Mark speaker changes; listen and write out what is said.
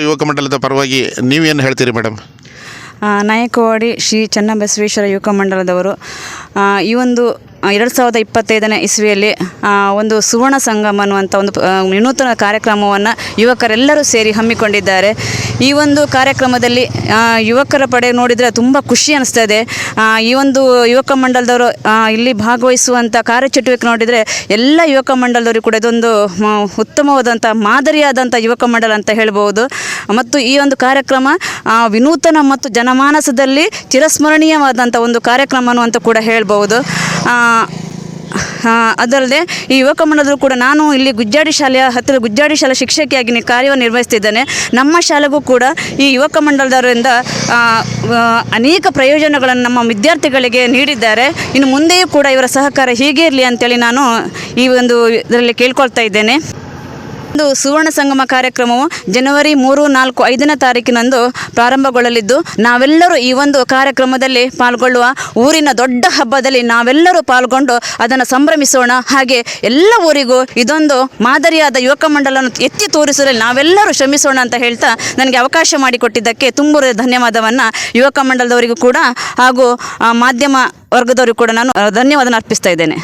Speaker 1: ಯುವಕ ಮಂಡಲದ ಪರವಾಗಿ ನೀವೇನು ಹೇಳ್ತೀರಿ ಮೇಡಮ್?
Speaker 2: ನಾಯಕವಾಡಿ ಶ್ರೀ ಚನ್ನಬಸವೇಶ್ವರ ಯುವಕ ಮಂಡಲದವರು. ಈ ಒಂದು ಎರಡು ಸಾವಿರದ ಇಪ್ಪತ್ತೈದನೇ ಇಸ್ವಿಯಲ್ಲಿ ಒಂದು ಸುವರ್ಣ ಸಂಗಮ ಅನ್ನುವಂಥ ಒಂದು ವಿನೂತನ ಕಾರ್ಯಕ್ರಮವನ್ನು ಯುವಕರೆಲ್ಲರೂ ಸೇರಿ ಹಮ್ಮಿಕೊಂಡಿದ್ದಾರೆ. ಈ ಒಂದು ಕಾರ್ಯಕ್ರಮದಲ್ಲಿ ಯುವಕರ ಪಡೆ ನೋಡಿದರೆ ತುಂಬ ಖುಷಿ ಅನಿಸ್ತದೆ ಇದೆ. ಈ ಒಂದು ಯುವಕ ಮಂಡಲದವರು ಇಲ್ಲಿ ಭಾಗವಹಿಸುವಂಥ ಕಾರ್ಯಚಟುವಿಕೆ ನೋಡಿದರೆ ಎಲ್ಲ ಯುವಕ ಮಂಡಲದವರು ಕೂಡ ಇದೊಂದು ಉತ್ತಮವಾದಂಥ ಮಾದರಿಯಾದಂಥ ಯುವಕ ಮಂಡಲ ಅಂತ ಹೇಳ್ಬೋದು ಮತ್ತು ಈ ಒಂದು ಕಾರ್ಯಕ್ರಮ ವಿನೂತನ ಮತ್ತು ಜನಮಾನಸದಲ್ಲಿ ಚಿರಸ್ಮರಣೀಯವಾದಂಥ ಒಂದು ಕಾರ್ಯಕ್ರಮ ಅಂತ ಕೂಡ ಹೇಳ್ಬೋದು ಅದಲ್ಲದೆ ಈ ಯುವಕ ಮಂಡಲದಲ್ಲೂ ಕೂಡ ನಾನು ಇಲ್ಲಿ ಗುಜ್ಜಾಡಿ ಶಾಲೆಯ ಹತ್ತಿರ ಗುಜ್ಜಾಡಿ ಶಾಲೆ ಶಿಕ್ಷಕಿಯಾಗಿ ಕಾರ್ಯನಿರ್ವಹಿಸ್ತಿದ್ದೇನೆ ನಮ್ಮ ಶಾಲೆಗೂ ಕೂಡ ಈ ಯುವಕ ಮಂಡಲದವರಿಂದ ಅನೇಕ ಪ್ರಯೋಜನಗಳನ್ನು ನಮ್ಮ ವಿದ್ಯಾರ್ಥಿಗಳಿಗೆ ನೀಡಿದ್ದಾರೆ. ಇನ್ನು ಮುಂದೆಯೂ ಕೂಡ ಇವರ ಸಹಕಾರ ಹೀಗೆ ಇರಲಿ ಅಂತೇಳಿ ನಾನು ಈ ಒಂದು ಇದರಲ್ಲಿ ಕೇಳ್ಕೊಳ್ತಾ ಇದ್ದೇನೆ. ಒಂದು ಸುವರ್ಣ ಸಂಗಮ ಕಾರ್ಯಕ್ರಮವು ಜನವರಿ ಮೂರು, ನಾಲ್ಕು, ಐದನೇ ತಾರೀಕಿನಂದು ಪ್ರಾರಂಭಗೊಳ್ಳಲಿದ್ದು, ನಾವೆಲ್ಲರೂ ಈ ಒಂದು ಕಾರ್ಯಕ್ರಮದಲ್ಲಿ ಪಾಲ್ಗೊಳ್ಳುವ ಊರಿನ ದೊಡ್ಡ ಹಬ್ಬದಲ್ಲಿ ನಾವೆಲ್ಲರೂ ಪಾಲ್ಗೊಂಡು ಅದನ್ನು ಸಂಭ್ರಮಿಸೋಣ. ಹಾಗೆ ಎಲ್ಲ ಊರಿಗೂ ಇದೊಂದು ಮಾದರಿಯಾದ ಯುವಕ ಮಂಡಲವನ್ನು ಎತ್ತಿ ತೋರಿಸಲು ನಾವೆಲ್ಲರೂ ಶ್ರಮಿಸೋಣ ಅಂತ ಹೇಳ್ತಾ ನನಗೆ ಅವಕಾಶ ಮಾಡಿಕೊಟ್ಟಿದ್ದಕ್ಕೆ ತುಂಬ ಧನ್ಯವಾದವನ್ನು ಯುವಕ ಮಂಡಲದವರಿಗೂ ಕೂಡ ಹಾಗೂ ಮಾಧ್ಯಮ ವರ್ಗದವರಿಗೂ ಕೂಡ ನಾನು ಧನ್ಯವಾದ ಅರ್ಪಿಸ್ತಾ ಇದ್ದೇನೆ.